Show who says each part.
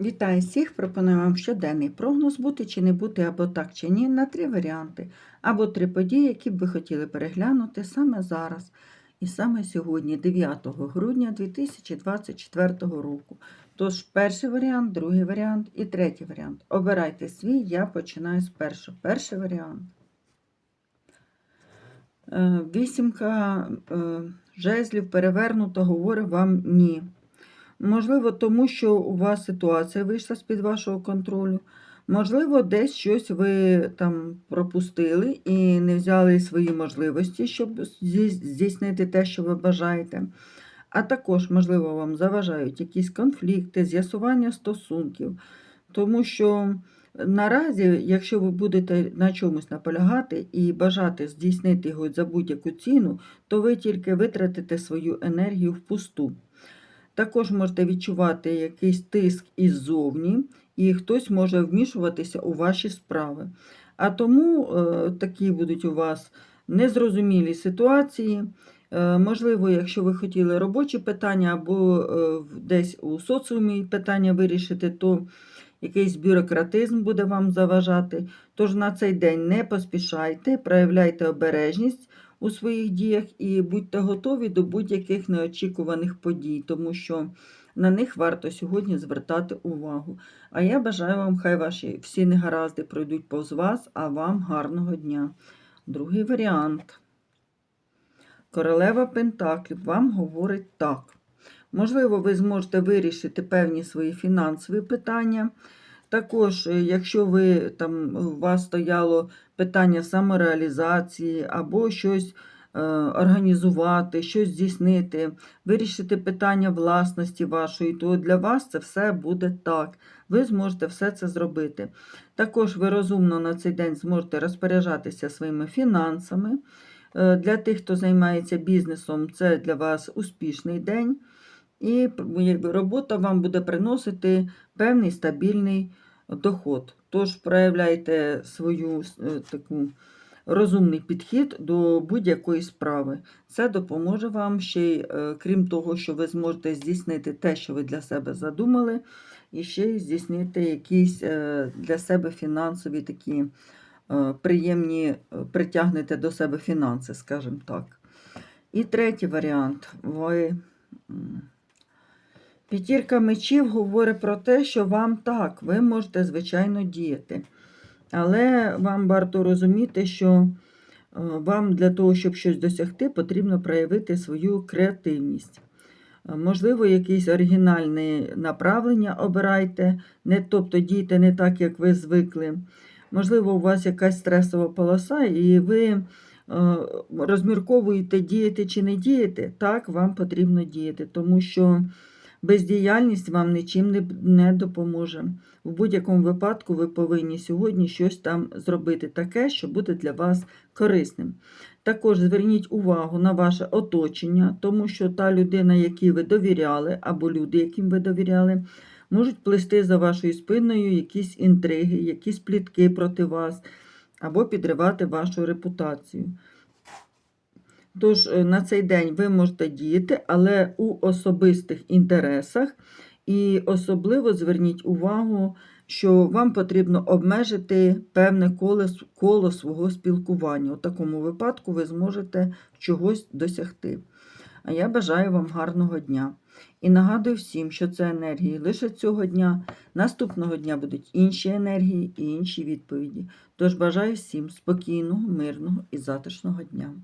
Speaker 1: Вітаю всіх! Пропоную вам щоденний прогноз бути чи не бути, або так чи ні, на три варіанти, або три події, які б ви хотіли переглянути саме зараз і саме сьогодні, 9 грудня 2024 року. Тож, перший варіант, другий варіант і третій варіант. Обирайте свій, я починаю з першого. Перший варіант. Е, Вісімка е, жезлів перевернуто говорить вам ні. Можливо, тому що у вас ситуація вийшла з-під вашого контролю. Можливо, десь щось ви там пропустили і не взяли свої можливості, щоб здійснити те, що ви бажаєте. А також, можливо, вам заважають якісь конфлікти, з'ясування стосунків. Тому що наразі, якщо ви будете на чомусь наполягати і бажати здійснити його за будь-яку ціну, то ви тільки витратите свою енергію впусту. Також можете відчувати якийсь тиск іззовні, і хтось може вмішуватися у ваші справи. А тому е, такі будуть у вас незрозумілі ситуації. Е, можливо, якщо ви хотіли робочі питання або е, десь у соціумі питання вирішити, то якийсь бюрократизм буде вам заважати. Тож на цей день не поспішайте, проявляйте обережність у своїх діях і будьте готові до будь-яких неочікуваних подій, тому що на них варто сьогодні звертати увагу. А я бажаю вам, хай ваші всі негаразди пройдуть повз вас, а вам гарного дня. Другий варіант. Королева Пентаклів вам говорить так. Можливо, ви зможете вирішити певні свої фінансові питання. Також, е, якщо ви там у вас стояло питання самореалізації або щось е, організувати, щось здійснити, вирішити питання власності вашої, то для вас це все буде так. Ви зможете все це зробити. Також ви розумно на цей день зможете розпоряджатися своїми фінансами. Е, Для тих, хто займається бізнесом, це для вас успішний день. І робота вам буде приносити певний стабільний доход. Тож проявляйте свою е, таку розумний підхід до будь-якої справи. Це допоможе вам ще й, е, крім того, що ви зможете здійснити те, що ви для себе задумали, і ще й здійснити якісь е, для себе фінансові такі приємні, притягнете до себе фінанси, скажімо так. І третій варіант. Ви П'ятірка мечів говорить про те, що вам так, ви можете, звичайно, діяти. Але вам варто розуміти, що е, вам для того, щоб щось досягти, потрібно проявити свою креативність. Е, Можливо, якесь оригінальне направлення обирайте, не, тобто дійте не так, як ви звикли. Можливо, у вас якась стресова полоса, і ви е, розмірковуєте, діяти чи не діяти. Так, вам потрібно діяти, тому що бездіяльність вам нічим не, допоможе. В будь-якому випадку ви повинні сьогодні щось там зробити таке, що буде для вас корисним. Також зверніть увагу на ваше оточення, тому що та людина, якій ви довіряли, або люди, яким ви довіряли, можуть плести за вашою спиною якісь інтриги, якісь плітки проти вас, або підривати вашу репутацію. Тож е, на цей день ви можете діяти, але у особистих інтересах, і особливо зверніть увагу, що вам потрібно обмежити певне коло, коло свого спілкування. У такому випадку ви зможете чогось досягти. А я бажаю вам гарного дня. І нагадую всім, що це енергії лише цього дня. Наступного дня будуть інші енергії і інші відповіді. Тож бажаю всім спокійного, мирного і затишного дня.